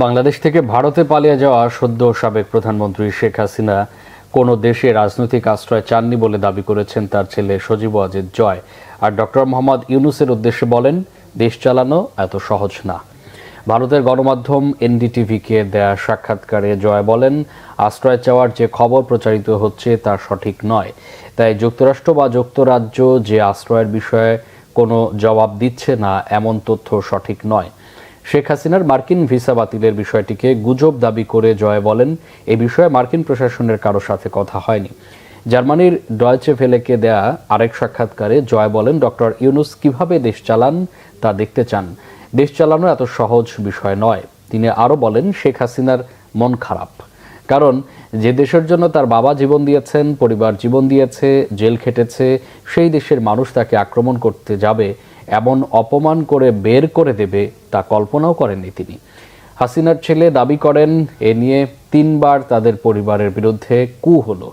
বাংলাদেশ থেকে ভারতে পালিয়ে যাওয়া সদ্য সাবেক প্রধানমন্ত্রী শেখ হাসিনা কোনো দেশে রাজনৈতিক আশ্রয় চাননি বলে দাবি করেছেন তার ছেলে সজীব অজিত জয়। আর ডক্টর মোহাম্মদ ইউনুসের উদ্দেশ্যে বলেন, দেশ চালানো এত সহজ না। ভারতের গণমাধ্যম এনডিটিভিকে দেয়া সাক্ষাৎকারে জয় বলেন, আশ্রয় চাওয়ার যে খবর প্রচারিত হচ্ছে তা সঠিক নয়। তাই যুক্তরাষ্ট্র বা যুক্তরাজ্য যে আশ্রয়ের বিষয়ে কোনো জবাব দিচ্ছে না, এমন তথ্য সঠিক নয়। শেখ হাসিনার মার্কিন ভিসা বাতিলের বিষয়টিকে গুজব দাবি করে জয় বলেন। এ বিষয়ে মার্কিন প্রশাসনের কারও সাথে কথা হয়নি। জার্মানির ডয়েচে ভেলেকে দেয়া আরেক সাক্ষাৎকারে জয় বলেন ডক্টর ইউনুস কীভাবে দেশ চালান তা দেখতে চান। দেশ চালানো এত সহজ বিষয় নয়। তিনি আরও বলেন, শেখ হাসিনার মন খারাপ। কারণ যে দেশের জন্য তার বাবা জীবন দিয়েছেন, পরিবার জীবন দিয়েছে, জেল খেটেছে, সেই দেশের মানুষ তাকে আক্রমণ করতে যাবে এমন অপমান করে বের করে দেবে তা কল্পনাও করেননি তিনি। হাসিনার ছেলে দাবি করেন, এ নিয়ে তিনবার তাদের পরিবারের বিরুদ্ধে কু হলো।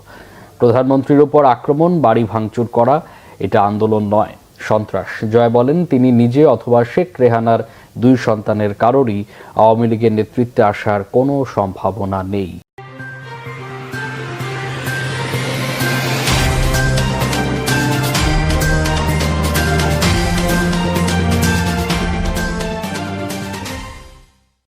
প্রধানমন্ত্রীর ওপর আক্রমণ, বাড়ি ভাঙচুর করা, এটা আন্দোলন নয়, সন্ত্রাস। জয় বলেন, তিনি নিজে অথবা শেখ রেহানার দুই সন্তানের কারোরই আওয়ামী লীগের নেতৃত্বে আসার কোনো সম্ভাবনা নেই।